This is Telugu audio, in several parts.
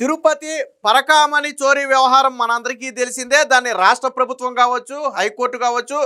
తిరుపతి పరకామణి చోరీ వ్యవహారం మనందరికీ తెలిసిందే. దాన్ని రాష్ట్ర ప్రభుత్వం కావచ్చు హైకోర్టు కావచ్చు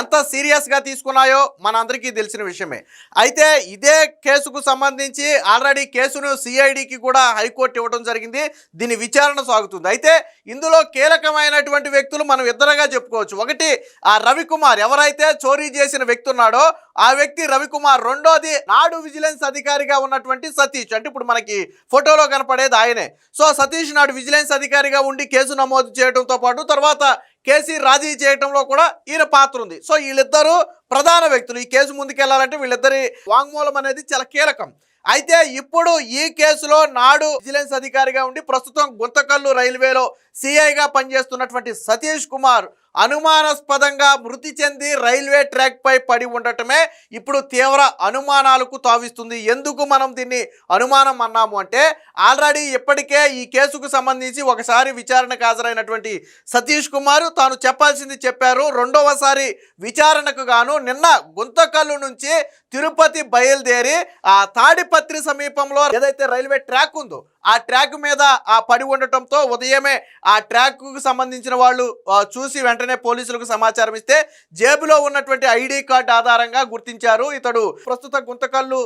ఎంత సీరియస్గా తీసుకున్నాయో మనందరికీ తెలిసిన విషయమే. అయితే ఇదే కేసుకు సంబంధించి ఆల్రెడీ కేసును సిఐడికి కూడా హైకోర్టు ఇవ్వడం జరిగింది. దీని విచారణ సాగుతుంది. అయితే ఇందులో కీలకమైనటువంటి వ్యక్తులు మనం ఇద్దరుగా చెప్పుకోవచ్చు. ఒకటి ఆ రవికుమార్ ఎవరైతే చోరీ చేసిన వ్యక్తి ఉన్నాడో ఆ వ్యక్తి రవికుమార్ రెండోది నాడు విజిలెన్స్ అధికారిగా ఉన్నటువంటి సతీష్. అంటే ఇప్పుడు మనకి ఫోటోలో కనపడేది ఆయనే. సో సతీష్ నాడు విజిలెన్స్ అధికారిగా ఉండి కేసు నమోదు చేయడంతో పాటు తర్వాత కేసీ రాజీ చేయడంలో కూడా ఈయన పాత్ర ఉంది. సో వీళ్ళిద్దరూ ప్రధాన వ్యక్తులు. ఈ కేసు ముందుకెళ్ళాలంటే వీళ్ళిద్దరి వాంగ్మూలం అనేది చాలా కీలకం. అయితే ఇప్పుడు ఈ కేసులో నాడు విజిలెన్స్ అధికారిగా ఉండి ప్రస్తుతం గుంతకల్లు రైల్వేలో సిఐగా పనిచేస్తున్నటువంటి సతీష్ కుమార్ అనుమానాస్పదంగా మృతి చెంది రైల్వే ట్రాక్ పై పడి ఉండటమే ఇప్పుడు తీవ్ర అనుమానాలకు తావిస్తుంది. ఎందుకు మనం దీన్ని అనుమానం అన్నాము అంటే ఆల్రెడీ ఇప్పటికే ఈ కేసుకు సంబంధించి ఒకసారి విచారణకు హాజరైనటువంటి సతీష్ కుమార్ తాను చెప్పాల్సింది చెప్పారు. రెండవసారి విచారణకు గాను నిన్న గుంతకల్లు నుంచి తిరుపతి బయలుదేరి ఆ తాడిపత్రి సమీపంలో ఏదైతే రైల్వే ట్రాక్ ఉందో ఆ ట్రాక్ మీద ఆ పడి ఉండటంతో ఉదయమే ఆ ట్రాక్కు సంబంధించిన వాళ్ళు చూసి వెంటనే పోలీసులకు సమాచారం ఇస్తే జేబులో ఉన్నటువంటి ఐడి కార్డు ఆధారంగా గుర్తించారు. ఇతడు ప్రస్తుత గుంతకల్లు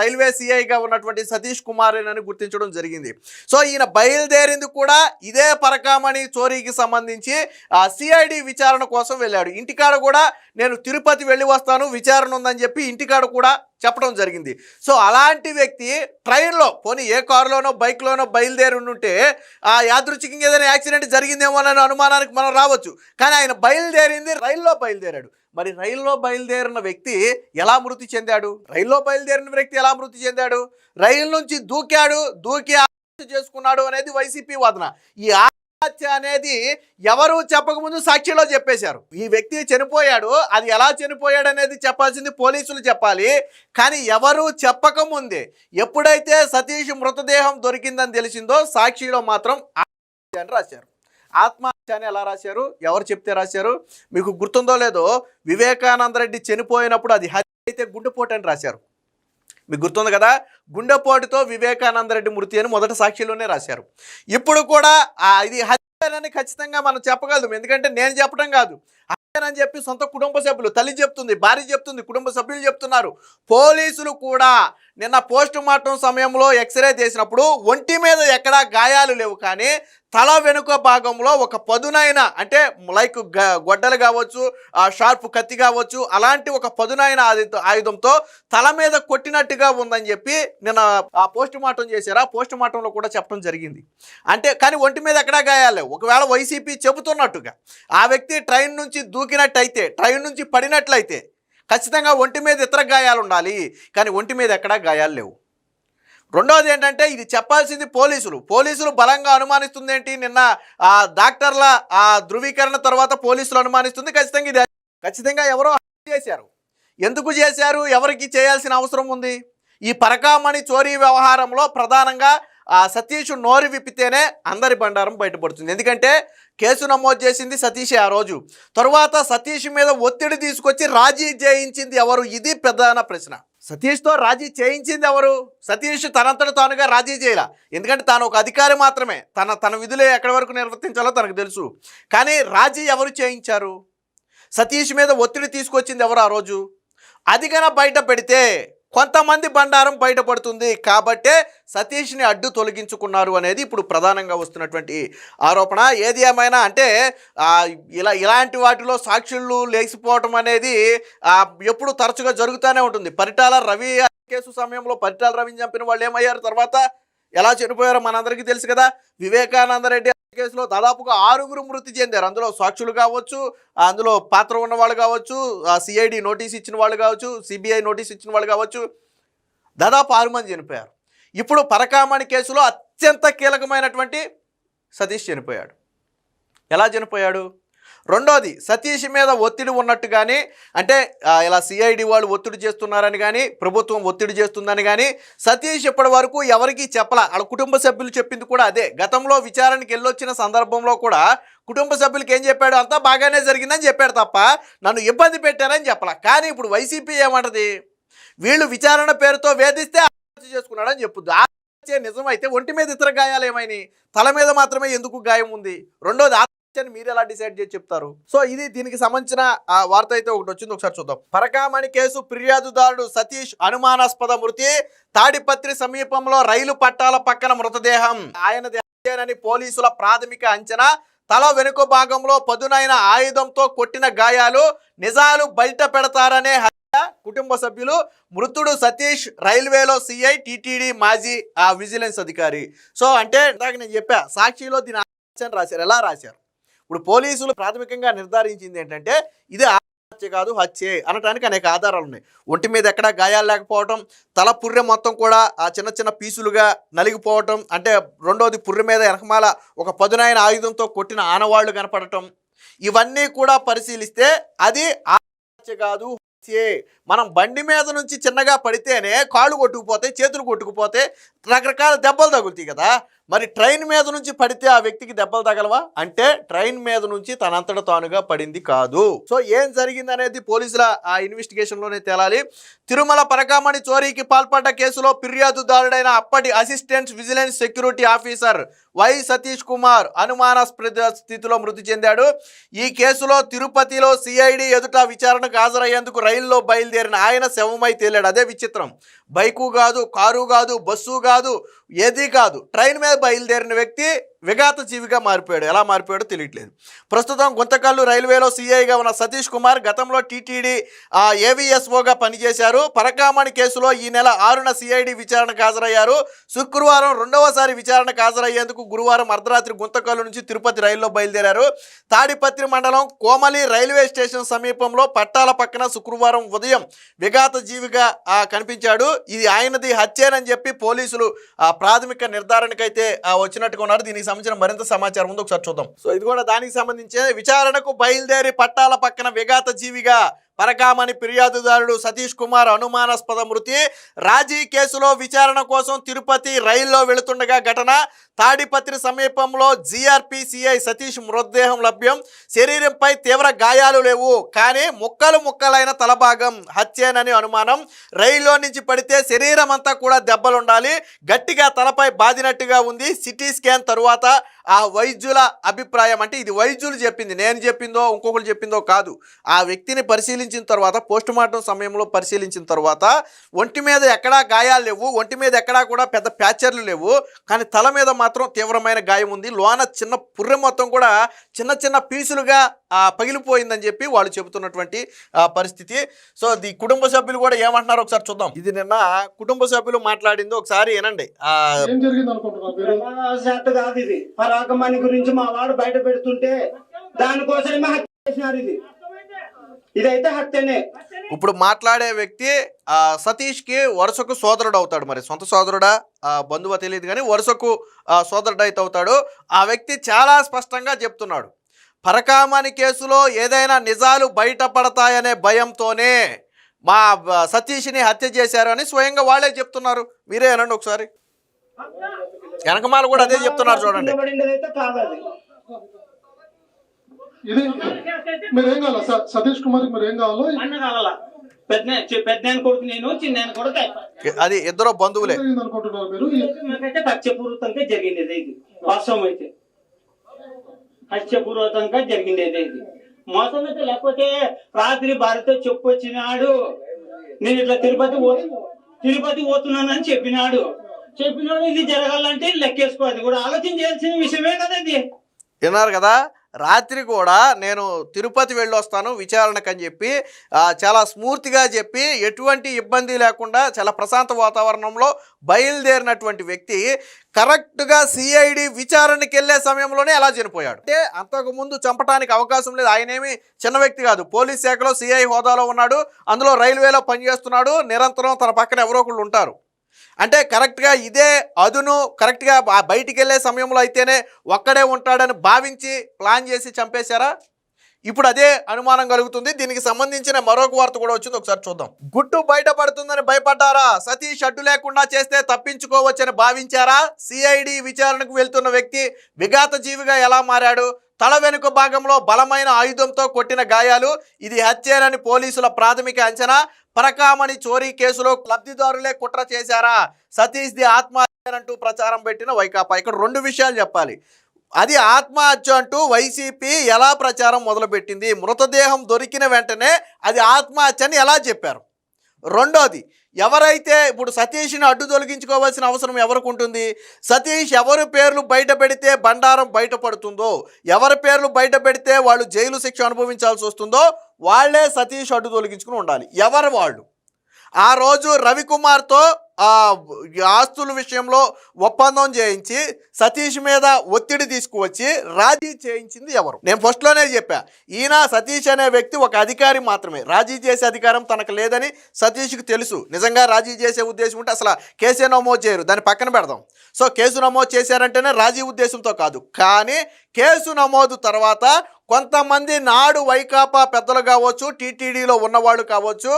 రైల్వే సిఐగా ఉన్నటువంటి సతీష్ కుమార్ అని గుర్తించడం జరిగింది. సో ఈయన బయలుదేరింది కూడా ఇదే పరకామణి చోరీకి సంబంధించి ఆ సిఐడి విచారణ కోసం వెళ్ళాడు. ఇంటికాడ కూడా నేను తిరుపతి వెళ్ళి వస్తాను విచారణ ఉందని చెప్పి ఇంటికాడ కూడా చెప్పడం జరిగింది. సో అలాంటి వ్యక్తి ట్రైన్లో పోనీ ఏ కారులోనో బైక్లోనో బయలుదేరి ఉంటే ఆ యాదృచ్ఛికంగా ఏదైనా యాక్సిడెంట్ జరిగిందేమో అనే అనుమానానికి మనం రావచ్చు. కానీ ఆయన బయలుదేరింది రైల్లో బయలుదేరాడు. మరి రైల్లో బయలుదేరిన వ్యక్తి ఎలా మృతి చెందాడు? రైల్లో బయలుదేరిన వ్యక్తి ఎలా మృతి చెందాడు? రైలు నుంచి దూకాడు దూకి ఆత్మహత్య చేసుకున్నాడు అనేది వైసీపీ వాదన. ఈ ఆత్మహత్య అనేది ఎవరు చెప్పకముందు సాక్షిలో చెప్పేశారు. ఈ వ్యక్తి చనిపోయాడు. అది ఎలా చనిపోయాడు అనేది చెప్పాల్సింది పోలీసులు చెప్పాలి. కానీ ఎవరు చెప్పకముందే ఎప్పుడైతే సతీష్ మృతదేహం దొరికిందని తెలిసిందో సాక్షిలో మాత్రం అని రాశారు. ఆత్మహత్య అని ఎలా రాశారు? ఎవరు చెప్తే రాశారు? మీకు గుర్తుందో లేదో వివేకానంద రెడ్డి చనిపోయినప్పుడు అది హత్య అయితే గుండెపోటు అని రాశారు. మీకు గుర్తుంది కదా? గుండెపోటుతో వివేకానందరెడ్డి మృతి అని మొదటి సాక్షిలోనే రాశారు. ఇప్పుడు కూడా ఇది హత్యనని ఖచ్చితంగా మనం చెప్పగలం ఎందుకంటే నేను చెప్పడం కాదు. హత్యనని చెప్పి సొంత కుటుంబ సభ్యులు తల్లి చెప్తుంది భార్య చెప్తుంది కుటుంబ సభ్యులు చెప్తున్నారు. పోలీసులు కూడా నిన్న పోస్ట్ మార్టం సమయంలో ఎక్స్రే చేసినప్పుడు ఒంటి మీద ఎక్కడా గాయాలు లేవు కానీ తల వెనుక భాగంలో ఒక పదునైన అంటే లైక్ గ- గొడ్డలు కావచ్చు ఆ షార్ప్ కత్తి కావచ్చు అలాంటి ఒక పదునైన ఆయుధ- ఆయుధంతో తల మీద కొట్టినట్టుగా ఉందని చెప్పి నిన్న ఆ పోస్ట్ మార్టం చేశారు. ఆ పోస్ట్ మార్టంలో కూడా చెప్పడం జరిగింది. అంటే కానీ ఒంటి మీద ఎక్కడా గాయాలి ఒకవేళ వైసీపీ చెబుతున్నట్టుగా ఆ వ్యక్తి ట్రైన్ నుంచి దూకినట్టయితే ట్రైన్ నుంచి పడినట్లయితే ఖచ్చితంగా ఒంటి మీద ఇతర గాయాలు ఉండాలి. కానీ ఒంటి మీద ఎక్కడా గాయాలు లేవు. రెండవది ఏంటంటే ఇది చెప్పాల్సింది పోలీసులు. పోలీసులు బలంగా అనుమానిస్తుంది ఏంటి నిన్న ఆ డాక్టర్ల ఆ ధృవీకరణ తర్వాత పోలీసులు అనుమానిస్తుంది. ఖచ్చితంగా ఇది. ఖచ్చితంగా ఎవరో చేశారు. ఎందుకు చేశారు? ఎవరికి చేయాల్సిన అవసరం ఉంది? ఈ పరకామణి చోరీ వ్యవహారంలో ప్రధానంగా ఆ సతీష్ నోరు విప్పితేనే అందరి బండారం బయటపడుతుంది. ఎందుకంటే కేసు నమోదు చేసింది సతీష్ ఆ రోజు. తరువాత సతీష్ మీద ఒత్తిడి తీసుకొచ్చి రాజీ చేయించింది ఎవరు? ఇది ప్రధాన ప్రశ్న. సతీష్తో రాజీ చేయించింది ఎవరు సతీష్ తనంతట తానుగా రాజీ చేయలే. ఎందుకంటే తాను ఒక అధికారి మాత్రమే. తన తన విధులే ఎక్కడి వరకు నిర్వర్తించాలో తనకు తెలుసు. కానీ రాజీ ఎవరు చేయించారు? సతీష్ మీద ఒత్తిడి తీసుకొచ్చింది ఎవరు ఆ రోజు? అది బయట పెడితే కొంతమంది బండారం బయటపడుతుంది కాబట్టే సతీష్ని అడ్డు తొలగించుకున్నారు అనేది ఇప్పుడు ప్రధానంగా వస్తున్నటువంటి ఆరోపణ. ఏది ఏమైనా అంటే ఇలా ఇలాంటి వాటిలో సాక్షులు లేచిపోవటం అనేది ఎప్పుడు తరచుగా జరుగుతూనే ఉంటుంది. పరిటాల రవి కేసు సమయంలో పరిటాల రవిని చంపిన వాళ్ళు ఏమయ్యారు? తర్వాత ఎలా చనిపోయారో మనందరికీ తెలుసు కదా. వివేకానంద రెడ్డి కేసులో దాదాపుగా ఆరుగురు మృతి చెందారు. అందులో సాక్షులు కావచ్చు అందులో పాత్ర ఉన్న వాళ్ళు కావచ్చు సిఐడి నోటీస్ ఇచ్చిన వాళ్ళు కావచ్చు సిబిఐ నోటీస్ ఇచ్చిన వాళ్ళు కావచ్చు దాదాపు ఆరు మంది చనిపోయారు. ఇప్పుడు పరకామణి కేసులో అత్యంత కీలకమైనటువంటి సతీష్ చనిపోయాడు. ఎలా చనిపోయాడు? రెండోది సతీష్ మీద ఒత్తిడి ఉన్నట్టు కానీ అంటే ఇలా సిఐడి వాళ్ళు ఒత్తిడి చేస్తున్నారని కానీ ప్రభుత్వం ఒత్తిడి చేస్తుందని కానీ సతీష్ ఇప్పటి వరకు ఎవరికీ చెప్పలా. వాళ్ళ కుటుంబ సభ్యులు చెప్పింది కూడా అదే. గతంలో విచారణకి వెళ్ళొచ్చిన సందర్భంలో కూడా కుటుంబ సభ్యులకి ఏం చెప్పాడు? అంతా బాగానే జరిగిందని చెప్పాడు తప్ప నన్ను ఇబ్బంది పెట్టారని చెప్పలా. కానీ ఇప్పుడు వైసీపీ ఏమంటది? వీళ్ళు విచారణ పేరుతో వేధిస్తే ఆత్మహత్య చేసుకున్నాడని చెప్పుద్దు. ఆత్మహత్య నిజమైతే ఒంటి మీద ఇతర గాయాలు ఏమైనాయి? తల మీద మాత్రమే ఎందుకు గాయం ఉంది? రెండోది అని మీరు ఎలా డిసైడ్ చేసి చెప్తారు? సో ఇది దీనికి సంబంధించిన వార్త అయితే ఒకటి వచ్చింది. ఒకసారి చూద్దాం. పరకామణి కేసు ఫిర్యాదుదారుడు సతీష్ అనుమానాస్పద మృతి తాడిపత్రి సమీపంలో రైలు పట్టాల పక్కన మృతదేహం. ఆయన పోలీసుల ప్రాథమిక అంచనా. తల వెనుక భాగంలో పదునైన ఆయుధంతో కొట్టిన గాయాలు నిజాలు బయట పెడతారనే కుటుంబ సభ్యులు మృతుడు సతీష్ రైల్వేలో సిఐ టిటిడి మాజీ విజిలెన్స్ అధికారి. సో అంటే ఇందాక నేను చెప్పా సాక్షిలో దీని రాశారు. ఎలా రాశారు? ఇప్పుడు పోలీసులు ప్రాథమికంగా నిర్ధారించింది ఏంటంటే ఇది హత్య కాదు హత్యే అనటానికి అనేక ఆధారాలు ఉన్నాయి. ఒంటి మీద ఎక్కడా గాయాలు లేకపోవటం తల పుర్రె మొత్తం కూడా ఆ చిన్న చిన్న పీసులుగా నలిగిపోవటం అంటే రెండోది పుర్రె మీద వెనకమాల ఒక పదునైన ఆయుధంతో కొట్టిన ఆనవాళ్ళు కనపడటం ఇవన్నీ కూడా పరిశీలిస్తే అది హత్య కాదు హత్యే. మనం బండి మీద నుంచి చిన్నగా పడితేనే కాళ్ళు కొట్టుకుపోతాయి చేతులు కొట్టుకుపోతే రకరకాల దెబ్బలు తగులుతాయి కదా. మరి ట్రైన్ మీద నుంచి పడితే ఆ వ్యక్తికి దెబ్బలు తగలవా? అంటే ట్రైన్ మీద నుంచి తనంతట తానుగా పడింది కాదు. సో ఏం జరిగింది అనేది పోలీసుల ఆ ఇన్వెస్టిగేషన్లోనే తేలాలి. తిరుమల పరకామణి చోరీకి పాల్పడ్డ కేసులో ఫిర్యాదుదారుడైన అప్పటి assistant vigilance security officer Y Satish Kumar అనుమానాస్పద స్థితిలో మృతి చెందాడు. ఈ కేసులో తిరుపతిలో సిఐడి ఎదుట విచారణకు హాజరయ్యేందుకు రైల్లో బయలుదేరిన ఆయన శవమై తేలాడు. అదే విచిత్రం. బైకు కాదు కారు కాదు బస్సు కాదు ఏది కాదు. ట్రైన్ మీద బయలుదేరిన వ్యక్తి విఘాత జీవిగా మారిపోయాడు. ఎలా మారిపోయాడో తెలియట్లేదు. ప్రస్తుతం గుంతకల్లు రైల్వేలో సీఐగా ఉన్న సతీష్ కుమార్ గతంలో టీటీడీ ఏవిఎస్ఓగా పనిచేశారు. పరకామణి కేసులో ఈ నెల ఆరున సిఐడి విచారణకు హాజరయ్యారు. శుక్రవారం రెండవసారి విచారణకు హాజరయ్యేందుకు గురువారం అర్ధరాత్రి గుంతకల్లు నుంచి తిరుపతి రైల్లో బయలుదేరారు. తాడిపత్రి మండలం కోమలి రైల్వే స్టేషన్ సమీపంలో పట్టాల పక్కన శుక్రవారం ఉదయం విఘాత జీవిగా కనిపించాడు. ఇది ఆయనది హత్యేనని చెప్పి పోలీసులు ఆ, ప్రాథమిక నిర్ధారణకైతే వచ్చినట్టుగా ఉన్నారు. దీనికి సంబంధించిన మరింత సమాచారం ఉందో ఒకసారి చూద్దాం. సో ఇది కూడా దానికి సంబంధించి విచారణకు బయలుదేరి పట్టాల పక్కన విఘాత జీవిగా పరకామణి ఫిర్యాదుదారుడు సతీష్ కుమార్ అనుమానాస్పద మృతి. రాజీ కేసులో విచారణ కోసం తిరుపతి రైల్లో వెళుతుండగా ఘటన. తాడిపత్రి సమీపంలో జీఆర్పీసీఐ సతీష్ మృతదేహం లభ్యం. శరీరంపై తీవ్ర గాయాలు లేవు. కానీ ముక్కలు ముక్కలైన తలభాగం. హత్యేనని అనుమానం. రైల్లో నుంచి పడితే శరీరం అంతా కూడా దెబ్బలుండాలి. గట్టిగా తలపై బాదినట్టుగా ఉంది. సిటీ స్కాన్ తరువాత ఆ వైద్యుల అభిప్రాయం అంటే ఇది వైద్యులు చెప్పింది. నేను చెప్పిందో ఇంకొకరు చెప్పిందో కాదు. ఆ వ్యక్తిని పరిశీలించిన తర్వాత పోస్ట్ మార్టం సమయంలో పరిశీలించిన తర్వాత ఒంటి మీద ఎక్కడా గాయాలు లేవు ఒంటి మీద ఎక్కడా కూడా పెద్ద ప్యాచర్లు లేవు కానీ తల మీద మాత్రం తీవ్రమైన గాయం ఉంది. లోన చిన్న పుర్రె మొత్తం కూడా చిన్న చిన్న పీసులుగా ఆ, పగిలిపోయిందని చెప్పి వాళ్ళు చెబుతున్నటువంటి పరిస్థితి. సో ది కుటుంబ సభ్యులు కూడా ఏమంటున్నారో ఒకసారి చూద్దాం. ఇది నిన్న కుటుంబ సభ్యులు మాట్లాడింది. ఒకసారి వినండి. ఆ, ఏం జరిగింది అనుకుంటున్నారు మీరు? సెట్ కాదు ఇది. పరాకమణి గురించి మా వాడు బయట పెడుతుంటే దానికోసమే హత్య చేసినారు ఇది. ఇదైతే హత్యనే. ఇప్పుడు మాట్లాడే వ్యక్తి ఆ, సతీష్కి వరుసకు సోదరుడు అవుతాడు మరి. సొంత సోదరుడా? ఆ, బంధువా తెలియదు కానీ వరుసకు సోదరుడు అయితే అవుతాడు. ఆ వ్యక్తి చాలా స్పష్టంగా చెప్తున్నాడు. పరకామణి కేసులో ఏదైనా నిజాలు బయటపడతాయనే భయంతోనే మా సతీష్ని హత్య చేశారు అని స్వయంగా వాళ్ళే చెప్తున్నారు. మీరే అనండి ఒకసారి. వెనకమాల కూడా అదే చెప్తున్నారు చూడండి. ఇది మీరు ఏం కావాలా? సతీష్ కుమార్ మీరు ఏం కావాలో? అన్న కావాల? పెద్ద పెద్ద కొడుకు నేను చిన్న కొడుకు అది ఇద్దరు బంధువులే. జరిగింది అనుకుంటున్నారు మీరు నాకైతే హత్యపూర్వకంగా జరిగింది ఇది. వాస్తవం అయితే. హత్యపూర్వకంగా జరిగింది ఇది. మోసం అయితే లేకపోతే రాత్రి భార్యతో చెప్పొచ్చినాడు నేను ఇట్లా తిరుపతి తిరుపతి పోతున్నానని చెప్పినాడు. చెప్పినాడు ఇది జరగాలంటే లెక్కేసుకో అది కూడా ఆలోచన చేయాల్సిన విషయమే కదా ఇది. విన్నారు కదా? రాత్రి కూడా నేను తిరుపతి వెళ్ళొస్తాను విచారణకు అని చెప్పి చాలా స్మూర్తిగా చెప్పి ఎటువంటి ఇబ్బంది లేకుండా చాలా ప్రశాంత వాతావరణంలో బయలుదేరినటువంటి వ్యక్తి కరెక్ట్గా సిఐడి విచారణకి వెళ్ళే సమయంలోనే ఎలా చనిపోయాడు. అంటే అంతకుముందు చంపడానికి అవకాశం లేదు. ఆయనేమి చిన్న వ్యక్తి కాదు. పోలీస్ శాఖలో సిఐ హోదాలో ఉన్నాడు. అందులో రైల్వేలో పనిచేస్తున్నాడు. నిరంతరం తన పక్కన ఎవరో ఒకళ్ళు ఉంటారు. అంటే కరెక్ట్గా ఇదే అదును కరెక్ట్గా బయటికి వెళ్ళే సమయంలో అయితేనే ఒక్కడే ఉంటాడని భావించి ప్లాన్ చేసి చంపేశారా? ఇప్పుడు అదే అనుమానం కలుగుతుంది. దీనికి సంబంధించిన మరొక వార్త కూడా వచ్చింది. ఒకసారి చూద్దాం. గుట్టు బయటపడుతుందని భయపడ్డారా? సతీష్ అడ్డు లేకుండా చేస్తే తప్పించుకోవచ్చని భావించారా? సిఐడి విచారణకు వెళ్తున్న వ్యక్తి విఘాత జీవిగా ఎలా మారాడు? తల వెనుక భాగంలో బలమైన ఆయుధంతో కొట్టిన గాయాలు. ఇది హత్యేనని పోలీసుల ప్రాథమిక అంచనా. పరకామణి చోరీ కేసులో లబ్ధిదారులే కుట్ర చేశారా? సతీష్ ది ఆత్మహత్య అంటూ ప్రచారం పెట్టిన వైకాపా. ఇక్కడ రెండు విషయాలు చెప్పాలి. అది ఆత్మహత్య అంటూ వైసీపీ ఎలా ప్రచారం మొదలుపెట్టింది? మృతదేహం దొరికిన వెంటనే అది ఆత్మహత్య అని ఎలా చెప్పారు? రెండోది ఎవరైతే ఇప్పుడు సతీష్ని అడ్డు తొలగించుకోవాల్సిన అవసరం ఎవరికి ఉంటుంది? సతీష్ ఎవరి పేర్లు బయట పెడితే బండారం బయటపడుతుందో ఎవరి పేర్లు బయట పెడితే వాళ్ళు జైలు శిక్ష అనుభవించాల్సి వస్తుందో వాళ్ళే సతీష్ అడ్డు తొలగించుకుని ఉండాలి. ఎవరు వాళ్ళు? ఆ రోజు రవికుమార్తో ఆ ఆస్తుల విషయంలో ఒప్పందం చేయించి సతీష్ మీద ఒత్తిడి తీసుకువచ్చి రాజీ చేయించింది ఎవరు? నేను ఫస్ట్లోనే చెప్పా. ఈయన సతీష్ అనే వ్యక్తి ఒక అధికారి మాత్రమే. రాజీ చేసే అధికారం తనకు లేదని సతీష్కి తెలుసు. నిజంగా రాజీ చేసే ఉద్దేశం ఉంటే అసలు కేసే నమోదు చేయరు. దాన్ని పక్కన పెడదాం. సో కేసు నమోదు చేశారంటేనే రాజీ ఉద్దేశంతో కాదు. కానీ కేసు నమోదు తర్వాత కొంతమంది నాడు వైకాపా పెద్దలు కావచ్చు టీటీడీలో ఉన్నవాళ్ళు కావచ్చు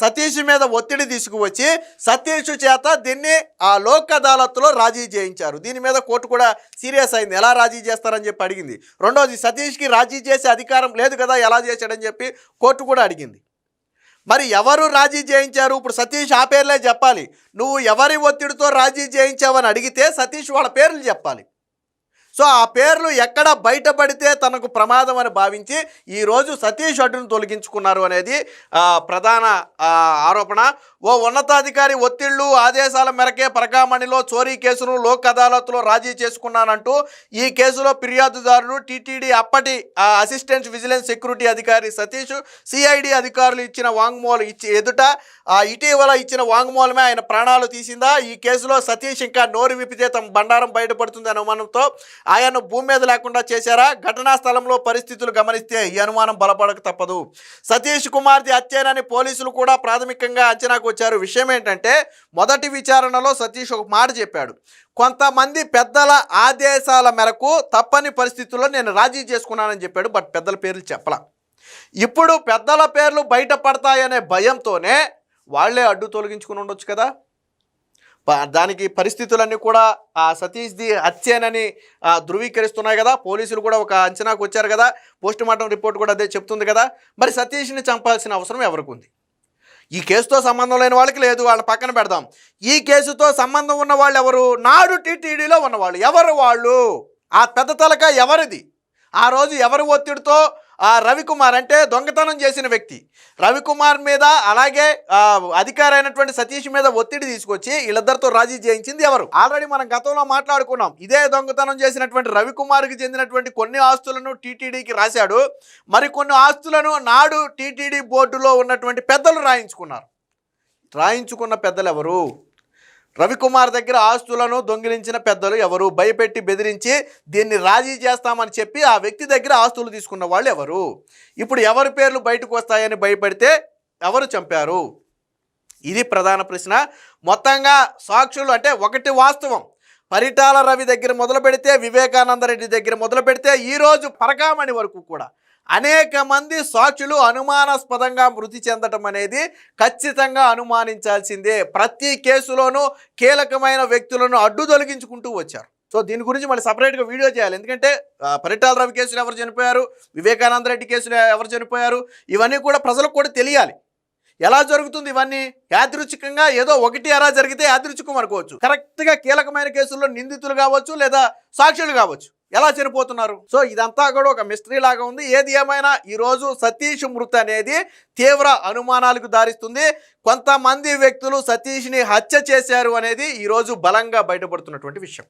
సతీష్ మీద ఒత్తిడి తీసుకువచ్చి సతీష్ చేత దీన్ని ఆ లోక్ అదాలత్లో రాజీ చేయించారు. దీని మీద కోర్టు కూడా సీరియస్ అయింది. ఎలా రాజీ చేస్తారని చెప్పి అడిగింది. రెండోది సతీష్కి రాజీ చేసే అధికారం లేదు కదా ఎలా చేశాడని చెప్పి కోర్టు కూడా అడిగింది. మరి ఎవరు రాజీ చేయించారు? ఇప్పుడు సతీష్ ఆ పేర్లే చెప్పాలి. నువ్వు ఎవరి ఒత్తిడితో రాజీ చేయించావని అడిగితే సతీష్ వాళ్ళ పేర్లు చెప్పాలి. సో ఆ పేర్లు ఎక్కడ బయటపడితే తనకు ప్రమాదం అని భావించి ఈరోజు సతీష్ అడ్డును తొలగించుకున్నారు అనేది ప్రధాన ఆరోపణ. ఓ ఉన్నతాధికారి ఒత్తిళ్ళు ఆదేశాల మేరకే పరకామణిలో చోరీ కేసును లోక్ అదాలత్లో రాజీ చేసుకున్నానంటూ ఈ కేసులో ఫిర్యాదుదారుడు టీటీడీ అప్పటి అసిస్టెంట్ విజిలెన్స్ సెక్యూరిటీ అధికారి సతీష్ సిఐడి అధికారులు ఇచ్చిన వాంగ్మూలం ఇచ్చి ఎదుట ఇటీవల ఇచ్చిన వాంగ్మూలమే ఆయన ప్రాణాలు తీసిందా? ఈ కేసులో సతీష్ ఇంకా నోరు విప్పితే తమ బండారం బయటపడుతుంది అనుమానంతో ఆయన్ను భూమి మీద లేకుండా చేశారా? ఘటనా స్థలంలో పరిస్థితులు గమనిస్తే ఈ అనుమానం బలపడక తప్పదు. సతీష్ కుమార్ది హత్యేనని పోలీసులు కూడా ప్రాథమికంగా అంచనాకు వచ్చారు. విషయం ఏంటంటే మొదటి విచారణలో సతీష్ ఒక మాట చెప్పాడు. కొంతమంది పెద్దల ఆదేశాల మేరకు తప్పని పరిస్థితుల్లో నేను రాజీ చేసుకున్నానని చెప్పాడు బట్ పెద్దల పేర్లు చెప్పలా. ఇప్పుడు పెద్దల పేర్లు బయటపడతాయనే భయంతోనే వాళ్ళే అడ్డు తొలగించుకుని ఉండొచ్చు కదా? దానికి పరిస్థితులన్నీ కూడా ఆ సతీష్ది హత్యేనని ఆ, ధృవీకరిస్తున్నాయి కదా. పోలీసులు కూడా ఒక అంచనాకు వచ్చారు కదా. పోస్ట్ మార్టం రిపోర్ట్ కూడా అదే చెప్తుంది కదా. మరి సతీష్ని చంపాల్సిన అవసరం ఎవరికి ఉంది? ఈ కేసుతో సంబంధం లేని వాళ్ళకి లేదు. వాళ్ళ పక్కన పెడదాం. ఈ కేసుతో సంబంధం ఉన్న వాళ్ళు ఎవరు? నాడు టీటీడీలో ఉన్నవాళ్ళు. ఎవరు వాళ్ళు? ఆ పెద్ద తలక ఎవరిది? ఆ రోజు ఎవరి ఒత్తిడితో ఆ రవికుమార్ అంటే దొంగతనం చేసిన వ్యక్తి. రవికుమార్ మీద అలాగే అధికారైనటువంటి సతీష్ మీద ఒత్తిడి తీసుకొచ్చి వీళ్ళిద్దరితో రాజీ చేయించింది ఎవరు? ఆల్రెడీ మనం గతంలో మాట్లాడుకున్నాం. ఇదే దొంగతనం చేసినటువంటి రవికుమార్కి చెందినటువంటి కొన్ని ఆస్తులను టీటీడీకి రాశాడు. మరికొన్ని ఆస్తులను నాడు టీటీడీ బోర్డులో ఉన్నటువంటి పెద్దలు రాయించుకున్నారు. రాయించుకున్న పెద్దలు ఎవరు రవికుమార్ దగ్గర ఆస్తులను దొంగిలించిన పెద్దలు ఎవరు? భయపెట్టి బెదిరించి దీన్ని రాజీ చేస్తామని చెప్పి ఆ వ్యక్తి దగ్గర ఆస్తులు తీసుకున్న వాళ్ళు ఎవరు? ఇప్పుడు ఎవరి పేర్లు బయటకు వస్తాయని భయపడితే ఎవరు చంపారు? ఇది ప్రధాన ప్రశ్న. మొత్తంగా సాక్షులు అంటే ఒకటి వాస్తవం. పరిటాల రవి దగ్గర మొదలు పెడితే వివేకానంద రెడ్డి దగ్గర మొదలు పెడితే ఈరోజు పరకామణి వరకు కూడా. అనేక మంది సాక్షులు అనుమానాస్పదంగా మృతి చెందటం అనేది ఖచ్చితంగా అనుమానించాల్సిందే. ప్రతి కేసులోనూ కీలకమైన వ్యక్తులను అడ్డు తొలగించుకుంటూ వచ్చారు. సో దీని గురించి మళ్ళీ సపరేట్గా వీడియో చేయాలి. ఎందుకంటే పరిటాల రవి కేసులు ఎవరు చనిపోయారు? వివేకానంద రెడ్డి కేసులు ఎవరు చనిపోయారు? ఇవన్నీ కూడా ప్రజలకు కూడా తెలియాలి. ఎలా జరుగుతుంది ఇవన్నీ? యాదృచ్ఛికంగా ఏదో ఒకటి ఎలా జరిగితే యాదృచ్ఛికం అనుకోవచ్చు. కరెక్ట్గా కీలకమైన కేసుల్లో నిందితులు కావచ్చు లేదా సాక్షులు కావచ్చు. ఎలా చనిపోతున్నారు? సో ఇదంతా కూడా ఒక మిస్టరీ లాగా ఉంది. ఏది ఏమైనా ఈరోజు సతీష్ మృతి అనేది తీవ్ర అనుమానాలకు దారిస్తుంది. కొంతమంది వ్యక్తులు సతీష్ని హత్య చేశారు అనేది ఈరోజు బలంగా బయటపడుతున్నటువంటి విషయం.